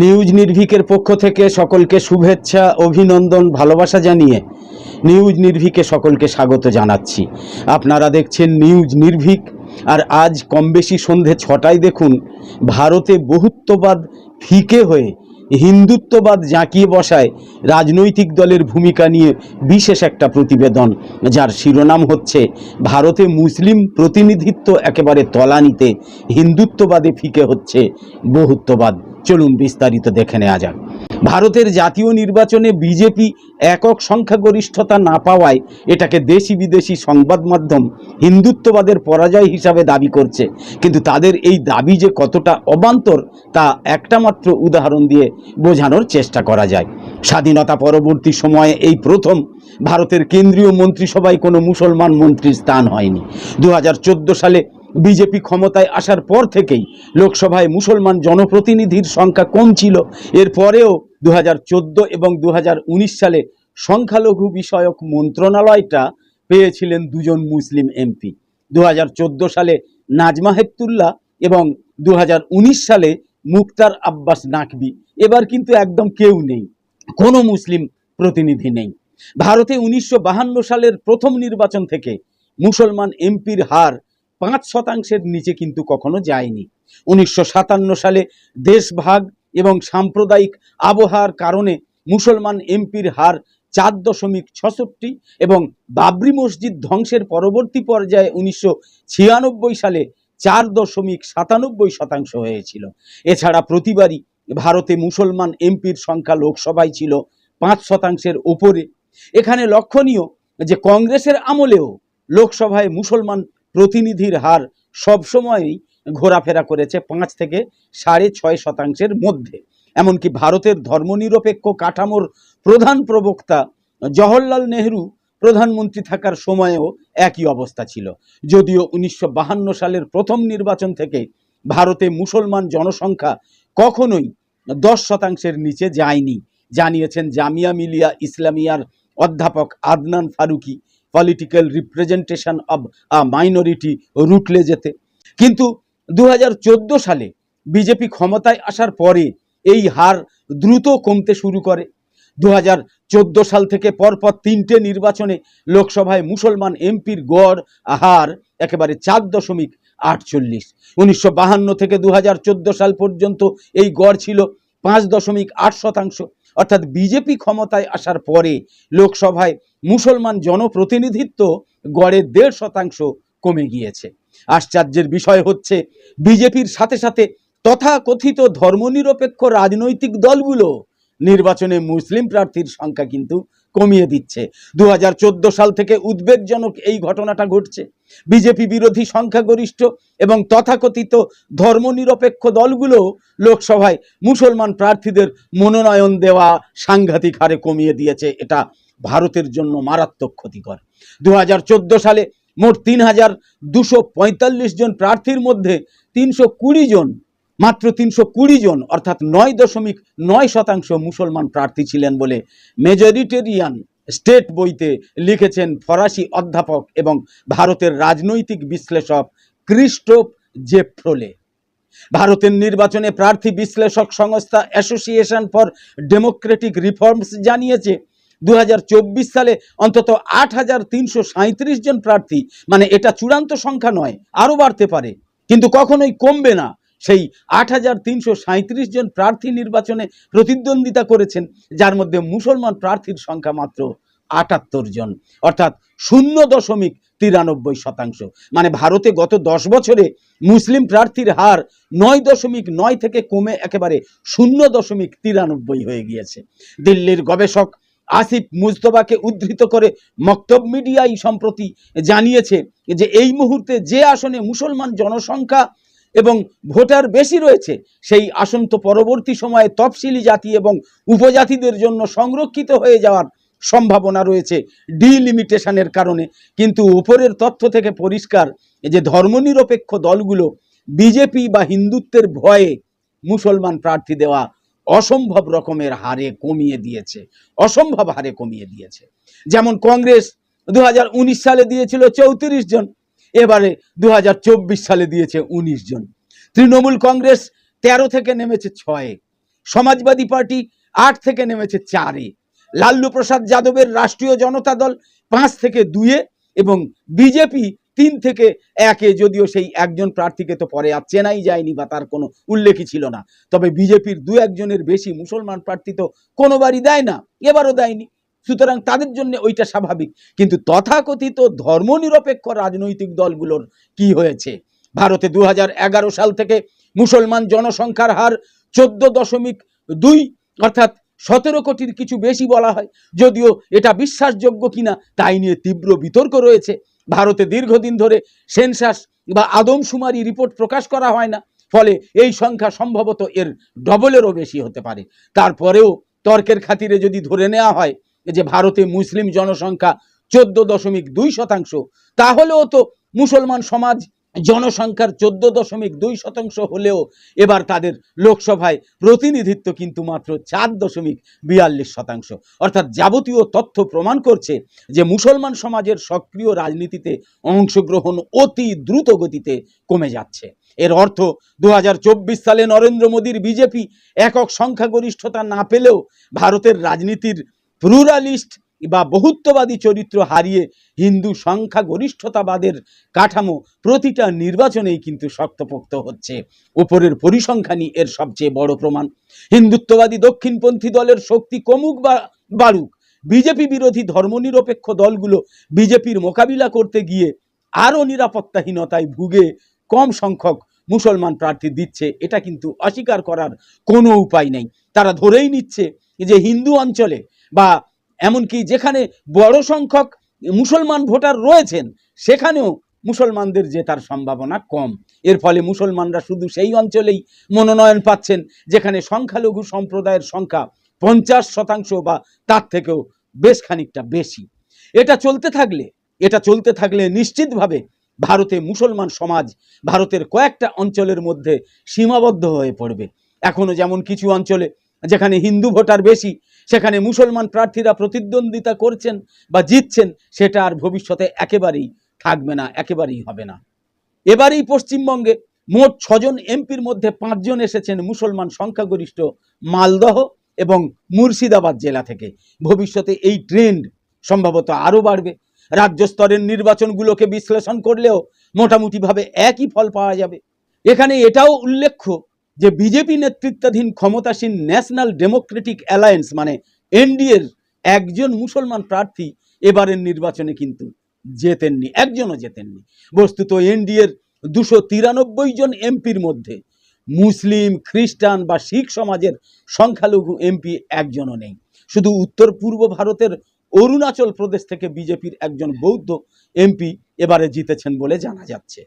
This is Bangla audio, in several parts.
নিউজ নির্ভীকের পক্ষ থেকে সকলকে শুভেচ্ছা, অভিনন্দন, ভালোবাসা জানিয়ে নিউজ নির্ভীকে সকলকে স্বাগত জানাচ্ছি। আপনারা দেখছেন নিউজ নির্ভীক, আর আজ কম বেশি সন্ধে ছটায় দেখুন, ভারতে বহুত্ববাদ ফিকে হয়ে, হিন্দুত্ববাদ জাঁকিয়ে বসায় রাজনৈতিক দলের ভূমিকা নিয়ে বিশেষ একটা প্রতিবেদন, যার শিরোনাম হচ্ছে, ভারতে মুসলিম প্রতিনিধিত্ব একেবারে তলানিতে, হিন্দুত্ববাদে ফিকে হচ্ছে বহুত্ববাদ। চলুন বিস্তারিত দেখে নেওয়া যাক। ভারতের জাতীয় নির্বাচনে বিজেপি একক সংখ্যাগরিষ্ঠতা না পাওয়ায় এটাকে দেশি বিদেশি সংবাদ মাধ্যম হিন্দুত্ববাদের পরাজয় হিসাবে দাবি করছে। কিন্তু তাদের এই দাবি যে কতটা অবান্তর, তা একটা মাত্র উদাহরণ দিয়ে বোঝানোর চেষ্টা করা যায়। স্বাধীনতা পরবর্তী সময়ে এই প্রথম ভারতের কেন্দ্রীয় মন্ত্রিসভায় কোনো মুসলমান মন্ত্রীর স্থান হয়নি। দু হাজার চোদ্দ সালে বিজেপি ক্ষমতায় আসার পর থেকেই লোকসভায় মুসলমান জনপ্রতিনিধির সংখ্যা কম ছিল। এরপরেও দু হাজার চোদ্দ এবং দু হাজার উনিশ সালে সংখ্যালঘু বিষয়ক মন্ত্রণালয়টা পেয়েছিলেন দুজন মুসলিম এমপি। দু হাজার চোদ্দ সালে নাজমা হেপতুল্লাহ এবং দু হাজার উনিশ সালে মুক্তার আব্বাস নাকবি। এবার কিন্তু একদম কেউ নেই, কোনো মুসলিম প্রতিনিধি নেই। ভারতে উনিশশো সালের প্রথম নির্বাচন থেকে মুসলমান এমপির হার পাঁচ শতাংশের নিচে কিন্তু কখনো যায়নি। উনিশশো সাতান্ন সালে দেশভাগ এবং সাম্প্রদায়িক আবহাওয়ার কারণে মুসলমান এমপির হার চার দশমিক ছষট্টি এবং বাবরি মসজিদ ধ্বংসের পরবর্তী পর্যায়ে উনিশশো ছিয়ানব্বই সালে চার দশমিক সাতানব্বই শতাংশ হয়েছিল। এছাড়া প্রতিবারই ভারতে মুসলমান এমপির সংখ্যা লোকসভায় ছিল পাঁচ শতাংশের ওপরে এখানে লক্ষণীয় যে কংগ্রেসের আমলেও লোকসভায় মুসলমান প্রতিনিধির হার সবসময়ই ঘোরাফেরা করেছে পাঁচ থেকে সাড়ে ছয় শতাংশের মধ্যে। এমনকি ভারতের ধর্মনিরপেক্ষ কাঠামোর প্রধান প্রবক্তা জওহরলাল নেহরু প্রধানমন্ত্রী থাকার সময়েও একই অবস্থা ছিল। যদিও উনিশশো সালের প্রথম নির্বাচন থেকে ভারতে মুসলমান জনসংখ্যা কখনোই দশ শতাংশের নিচে যায়নি। জানিয়েছেন জামিয়া মিলিয়া ইসলামিয়ার অধ্যাপক Adnan Farooqui. Political representation of a minority রুটলে যেতে কিন্তু দু হাজার চোদ্দ সালে বিজেপি ক্ষমতায় আসার পরে এই হার দ্রুত কমতে শুরু করে। দু হাজার চোদ্দ সাল থেকে পরপর তিনটে নির্বাচনে লোকসভায় মুসলমান এমপির গড়, হার একেবারে চার দশমিক আটচল্লিশ। উনিশশো থেকে দু হাজার চোদ্দ সাল পর্যন্ত এই গড় ছিল পাঁচ দশমিক আট শতাংশ। অর্থাৎ বিজেপি ক্ষমতায় আসার পরে লোকসভায় মুসলমান জনপ্রতিনিধিত্ব গড়ে দেড় শতাংশ কমে গিয়েছে। আশ্চর্যের বিষয় হচ্ছে, বিজেপির সাথে সাথে তথা কথিত ধর্মনিরপেক্ষ রাজনৈতিক দলগুলো নির্বাচনে মুসলিম প্রার্থীর সংখ্যা কিন্তু কমিয়ে দিচ্ছে। দু হাজার চোদ্দ সাল থেকে উদ্বেগজনক এই ঘটনাটা ঘটছে। বিজেপি বিরোধী সংখ্যাগরিষ্ঠ এবং তথাকথিত ধর্মনিরপেক্ষ দলগুলো লোকসভায় মুসলমান প্রার্থীদের মনোনয়ন দেওয়া সাংঘাতিক হারে কমিয়ে দিয়েছে। এটা ভারতের জন্য মারাত্মক ক্ষতিকর। দু হাজার চোদ্দ সালে মোট তিন হাজার দুশো জন প্রার্থীর মধ্যে তিনশো কুড়ি জন মাত্র তিনশো কুড়ি জন, অর্থাৎ নয় দশমিক নয় শতাংশ মুসলমান প্রার্থী ছিলেন বলে মেজরিটেরিয়ান স্টেট বইতে লিখেছেন ফরাসি অধ্যাপক এবং ভারতের রাজনৈতিক বিশ্লেষক ক্রিস্টোপ জেফ্রোলে। ভারতের নির্বাচনে প্রার্থী বিশ্লেষক সংস্থা অ্যাসোসিয়েশন ফর ডেমোক্রেটিক রিফর্মস জানিয়েছে দু হাজার চব্বিশ সালে অন্তত আট হাজার জন প্রার্থী মানে এটা চূড়ান্ত সংখ্যা নয়, আরও বাড়তে পারে, কিন্তু কখনোই কমবে না। সেই আট জন প্রার্থী নির্বাচনে প্রতিদ্বন্দ্বিতা করেছেন, যার মধ্যে মুসলমান প্রার্থীর সংখ্যা মাত্র আটাত্তর জন, অর্থাৎ শূন্য দশমিক তিরানব্বই শতাংশ। মানে ভারতে গত দশ বছরে মুসলিম প্রার্থীর হার নয় দশমিক নয় থেকে কমে একেবারে শূন্য দশমিক তিরানব্বই হয়ে গিয়েছে। দিল্লির গবেষক আসিফ মুস্তফাকে উদ্ধৃত করে মক্তব মিডিয়াই সম্প্রতি জানিয়েছে যে এই মুহূর্তে যে আসনে মুসলমান জনসংখ্যা এবং ভোটার বেশি রয়েছে, সেই আসন তো পরবর্তী সময়ে তফসিলি জাতি এবং উপজাতিদের জন্য সংরক্ষিত হয়ে যাওয়ার সম্ভাবনা রয়েছে ডিলিমিটেশনের কারণে। কিন্তু উপরের তথ্য থেকে পরিষ্কার যে ধর্মনিরপেক্ষ দলগুলো বিজেপি বা হিন্দুত্বের ভয়ে মুসলমান প্রার্থী দেওয়া অসম্ভব রকমের হারে কমিয়ে দিয়েছে, অসম্ভব হারে কমিয়ে দিয়েছে। যেমন কংগ্রেস দু হাজার উনিশ সালে দিয়েছিল চৌত্রিশ জন এবারে দু হাজার চব্বিশ সালে দিয়েছে ১৯ জন। তৃণমূল কংগ্রেস তেরো থেকে নেমেছে ছয়ে। সমাজবাদী পার্টি আট থেকে নেমেছে চারে। লাল্লু প্রসাদ যাদবের রাষ্ট্রীয় জনতা দল পাঁচ থেকে দুয়ে এবং বিজেপি তিন থেকে একে যদিও সেই একজন প্রার্থীকে তো পরে আর চেনাই যায়নি বা তার কোনো উল্লেখই ছিল না। তবে বিজেপির দু একজনের বেশি মুসলমান প্রার্থী তো কোনোবারই দেয় না, এবারও দেয়নি। সুতরাং তাদের জন্য ওইটা স্বাভাবিক। কিন্তু তথাকথিত ধর্মনিরপেক্ষ রাজনৈতিক দলগুলোর কি হয়েছে? ভারতে দু হাজার এগারো সাল থেকে মুসলমান জনসংখ্যার হার চোদ্দ দশমিক দুই, অর্থাৎ সতেরো কোটির কিছু বেশি বলা হয়। যদিও এটা বিশ্বাসযোগ্য কিনা তাই নিয়ে তীব্র বিতর্ক রয়েছে। ভারতে দীর্ঘদিন ধরে সেন্সাস বা আদমশুমারি রিপোর্ট প্রকাশ করা হয় না। ফলে এই সংখ্যা সম্ভবত এর ডবলেরও বেশি হতে পারে। তারপরেও তর্কের খাতিরে যদি ধরে নেওয়া হয় যে ভারতে মুসলিম জনসংখ্যা চোদ্দ দশমিক দুই শতাংশ, তাহলেও তো মুসলমান সমাজ জনসংখ্যার চোদ্দ দশমিক দুই শতাংশ হলেও এবার তাদের লোকসভায় প্রতিনিধিত্ব কিন্তু মাত্র চার দশমিক বিয়াল্লিশ শতাংশ। অর্থাৎ যাবতীয় তথ্য প্রমাণ করছে যে মুসলমান সমাজের সক্রিয় রাজনীতিতে অংশগ্রহণ অতি দ্রুত গতিতে কমে যাচ্ছে। এর অর্থ দু হাজার চব্বিশ সালে নরেন্দ্র মোদীর বিজেপি একক সংখ্যাগরিষ্ঠতা না পেলেও ভারতের রাজনীতির প্লুরালিস্ট বা বহুত্ববাদী চরিত্র হারিয়ে হিন্দু সংখ্যাগরিষ্ঠতাবাদের কাঠামো প্রতিটা নির্বাচনেই কিন্তু শক্তপোক্ত হচ্ছে। উপরের পরিসংখ্যানই এর সবচেয়ে বড় প্রমাণ। হিন্দুত্ববাদী দক্ষিণপন্থী দলের শক্তি কমুক বা বাড়ুক, বিজেপি বিরোধী ধর্মনিরপেক্ষ দলগুলো বিজেপির মোকাবিলা করতে গিয়ে আরও নিরাপত্তাহীনতায় ভুগে কম সংখ্যক মুসলমান প্রার্থী দিচ্ছে, এটা কিন্তু অস্বীকার করার কোনো উপায় নেই। তারা ধরেই নিচ্ছে যে হিন্দু অঞ্চলে বা এমনকি যেখানে বড় সংখ্যক মুসলমান ভোটার রয়েছেন, সেখানেও মুসলমানদের জেতার সম্ভাবনা কম। এর ফলে মুসলমানরা শুধু সেই অঞ্চলেই মনোনয়ন পাচ্ছেন, যেখানে সংখ্যালঘু সম্প্রদায়ের সংখ্যা পঞ্চাশ শতাংশ বা তার থেকেও বেশ খানিকটা বেশি। এটা চলতে থাকলে, এটা চলতে থাকলে নিশ্চিতভাবে ভারতে মুসলমান সমাজ ভারতের কয়েকটা অঞ্চলের মধ্যে সীমাবদ্ধ হয়ে পড়বে। এখনও যেমন কিছু অঞ্চলে যেখানে হিন্দু ভোটার বেশি, সেখানে মুসলমান প্রার্থীরা প্রতিদ্বন্দ্বিতা করছেন বা জিতছেন, সেটা আর ভবিষ্যতে একেবারেই থাকবে না, একেবারেই হবে না। এবারেই পশ্চিমবঙ্গে মোট ছজন এমপির মধ্যে পাঁচজন এসেছেন মুসলমান সংখ্যাগরিষ্ঠ মালদহ এবং মুর্শিদাবাদ জেলা থেকে। ভবিষ্যতে এই ট্রেন্ড সম্ভবত আরও বাড়বে। রাজ্য স্তরের নির্বাচনগুলোকে বিশ্লেষণ করলেও মোটামুটিভাবে একই ফল পাওয়া যাবে। এখানে এটাও উল্লেখ্য যে বিজেপি নেতৃত্বাধীন ক্ষমতাসীন ন্যাশনাল ডেমোক্রেটিক অ্যালায়েন্স মানে এনডিএর একজন মুসলমান প্রার্থী এবারের নির্বাচনে কিন্তু জেতেননি, একজনও জেতেননি। বস্তুত এনডিএর দুশো তিরানব্বই জন এমপির মধ্যে মুসলিম, খ্রিস্টান বা শিখ সমাজের সংখ্যালঘু এমপি একজনও নেই। শুধু উত্তর পূর্ব ভারতের অরুণাচল প্রদেশ থেকে বিজেপির একজন বৌদ্ধ এমপি এবারে জিতেছেন বলে জানা যাচ্ছে।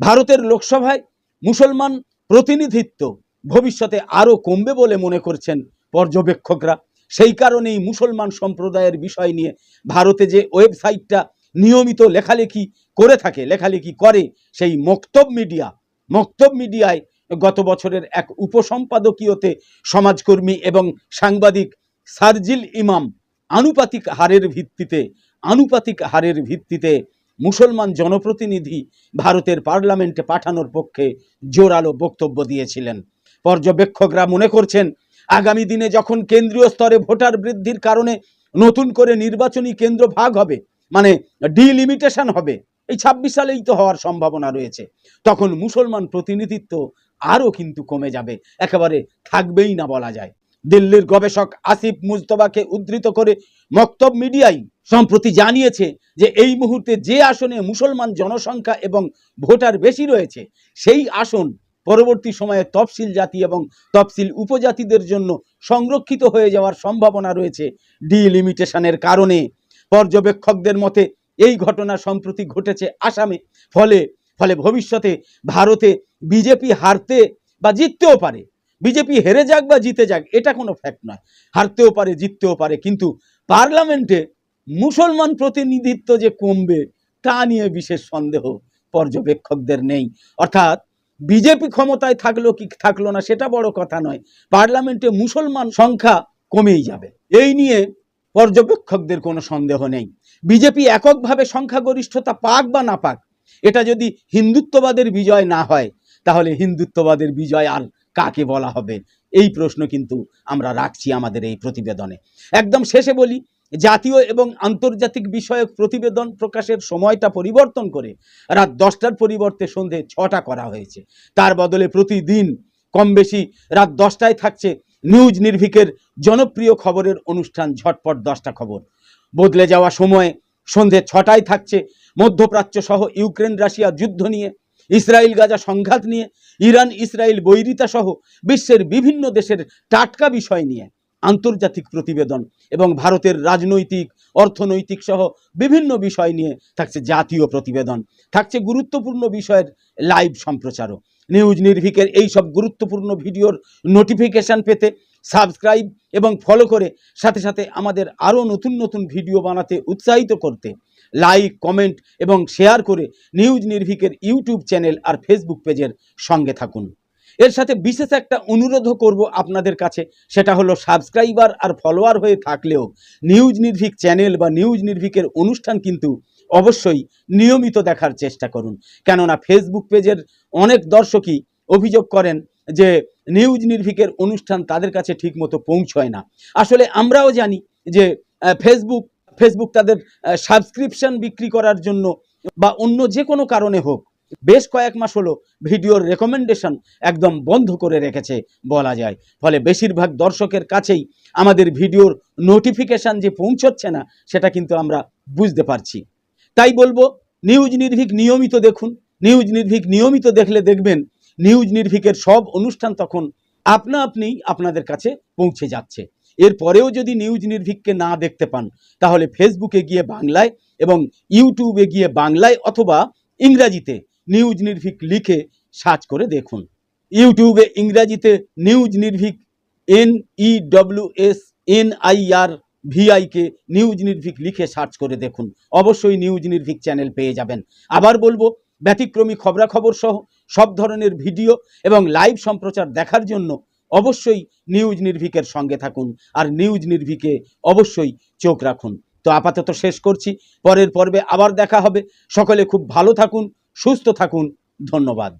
ভারতের লোকসভায় মুসলমান প্রতিনিধিত্ব ভবিষ্যতে আরও কমবে বলে মনে করছেন পর্যবেক্ষকরা। সেই কারণেই মুসলমান সম্প্রদায়ের বিষয় নিয়ে ভারতে যে ওয়েবসাইটটা নিয়মিত লেখালেখি করে থাকে, লেখালেখি করে, সেই মক্তব মিডিয়া, মক্তব মিডিয়ায় গত বছরের এক উপসম্পাদকীয়তে সমাজকর্মী এবং সাংবাদিক সার্জিল ইমাম আনুপাতিক হারের ভিত্তিতে, আনুপাতিক হারের ভিত্তিতে মুসলমান জনপ্রতিনিধি ভারতের পার্লামেন্টে পাঠানোর পক্ষে জোরালো বক্তব্য দিয়েছিলেন। পর্যবেক্ষকরা মনে করছেন, আগামী দিনে যখন কেন্দ্রীয় স্তরে ভোটার বৃদ্ধির কারণে নতুন করে নির্বাচনী কেন্দ্র ভাগ হবে মানে ডিলিমিটেশন হবে, এই ছাব্বিশ সালেই তো হওয়ার সম্ভাবনা রয়েছে, তখন মুসলমান প্রতিনিধিত্ব আরও কিন্তু কমে যাবে, একেবারে থাকবেই না বলা যায়। দিল্লির গবেষক আসিফ মুজতবাকে উদ্ধৃত করে মক্তব মিডিয়াই সম্প্রতি জানিয়েছে যে এই মুহূর্তে যে আসনে মুসলমান জনসংখ্যা এবং ভোটার বেশি রয়েছে, সেই আসন পরবর্তী সময়ে তফসিল জাতি এবং তফসিল উপজাতিদের জন্য সংরক্ষিত হয়ে যাওয়ার সম্ভাবনা রয়েছে ডিলিমিটেশনের কারণে। পর্যবেক্ষকদের মতে, এই ঘটনা সম্প্রতি ঘটেছে আসামে, ফলে ফলে ভবিষ্যতে ভারতে বিজেপি হারতে বা জিততেও পারে। বিজেপি হেরে যাক বা জিতে যাক, এটা কোনো ফ্যাক্ট নয়। হারতেও পারে, জিততেও পারে, কিন্তু পার্লামেন্টে মুসলমান প্রতিনিধিত্ব যে কমবে, তা নিয়ে বিশেষ সন্দেহ পর্যবেক্ষকদের নেই। অর্থাৎ বিজেপি ক্ষমতায় থাকল কি থাকল না, সেটা বড় কথা নয়। পার্লামেন্টে মুসলমান সংখ্যা কমেই যাবে। এই নিয়ে পর্যবেক্ষকদের কোনো সন্দেহ নেই। বিজেপি এককভাবে সংখ্যাগরিষ্ঠতা পাক বা না পাক, এটা যদি হিন্দুত্ববাদের বিজয় না হয়, তাহলে হিন্দুত্ববাদের বিজয় আর কাকে বলা হবে? এই প্রশ্ন কিন্তু আমরা রাখছি আমাদের এই প্রতিবেদনে। একদম শেষে বলি, জাতীয় এবং আন্তর্জাতিক বিষয়ক প্রতিবেদন প্রকাশের সময়টা পরিবর্তন করে রাত দশটার পরিবর্তে সন্ধে ছটা করা হয়েছে। তার বদলে প্রতিদিন কম বেশি রাত দশটায় থাকছে নিউজ নির্ভিকের জনপ্রিয় খবরের অনুষ্ঠান ঝটপট দশটা খবর। বদলে যাওয়া সময়ে সন্ধে ছটায় থাকছে মধ্যপ্রাচ্য সহ ইউক্রেন রাশিয়া যুদ্ধ নিয়ে, ইসরায়েল গাজা সংঘাত নিয়ে ইরান, ইসরায়েল, বৈরিতা সহ বিশ্বের বিভিন্ন দেশের টাটকা বিষয় নিয়ে আন্তর্জাতিক প্রতিবেদন এবং ভারতের রাজনৈতিক, অর্থনৈতিক সহ বিভিন্ন বিষয় নিয়ে থাকছে জাতীয় প্রতিবেদন। থাকছে গুরুত্বপূর্ণ বিষয়ের লাইভ সম্প্রচারও। নিউজ নির্ভিকের এই সব গুরুত্বপূর্ণ ভিডিওর নোটিফিকেশান পেতে সাবস্ক্রাইব এবং ফলো করে সাথে সাথে আমাদের আরও নতুন নতুন ভিডিও বানাতে উৎসাহিত করতে লাইক কমেন্ট এবং শেয়ার করে নিউজ নির্ভিকের ইউটিউব চ্যানেল আর ফেসবুক পেজের সঙ্গে থাকুন। এর সাথে বিশেষ একটা অনুরোধও করব আপনাদের কাছে, সেটা হলো সাবস্ক্রাইবার আর ফলোয়ার হয়ে থাকলেও নিউজ নির্ভিক চ্যানেল বা নিউজ নির্ভিকের অনুষ্ঠান কিন্তু অবশ্যই নিয়মিত দেখার চেষ্টা করুন। কেননা ফেসবুক পেজের অনেক দর্শকই অভিযোগ করেন যে নিউজ নির্ভিকের অনুষ্ঠান তাদের কাছে ঠিকমতো পৌঁছয় না। আসলে আমরাও জানি যে ফেসবুক ফেসবুক তাদের সাবস্ক্রিপশন বিক্রি করার জন্য বা অন্য যে কোনো কারণে হোক, বেশ কয়েক মাস হলো ভিডিওর রেকমেন্ডেশন একদম বন্ধ করে রেখেছে বলা যায়। ফলে বেশিরভাগ দর্শকের কাছেই আমাদের ভিডিওর নোটিফিকেশান যে পৌঁছচ্ছে না, সেটা কিন্তু আমরা বুঝতে পারছি। তাই বলব নিউজ নির্ভীক নিয়মিত দেখুন নিউজ নির্ভীক নিয়মিত দেখলে দেখবেন নিউজ নির্ভীকের সব অনুষ্ঠান তখন আপনা আপনিই আপনাদের কাছে পৌঁছে যাচ্ছে। এরপরেও যদি নিউজ নির্ভীককে না দেখতে পান, তাহলে ফেসবুকে গিয়ে বাংলায় এবং ইউটিউবে গিয়ে বাংলায় অথবা ইংরাজিতে নিউজ নির্ভীক লিখে সার্চ করে দেখুন। ইউটিউবে ইংরাজিতে news Nirbhik N E W S N I R V I K news Nirbhik লিখে সার্চ করে দেখুন। অবশ্যই নিউজ নির্ভীক চ্যানেল পেয়ে যাবেন। আবার বলব, ব্যতিক্রমী খবরাখবর সহ সব ধরনের ভিডিও এবং লাইভ সম্প্রচার দেখার জন্য অবশ্যই নিউজ নির্ভিকের সঙ্গে থাকুন আর নিউজ নির্ভিকে অবশ্যই চোখ রাখুন। তো আপাতত শেষ করছি, পরের পর্বে আবার দেখা হবে। সকলে খুব ভালো থাকুন, সুস্থ থাকুন। ধন্যবাদ।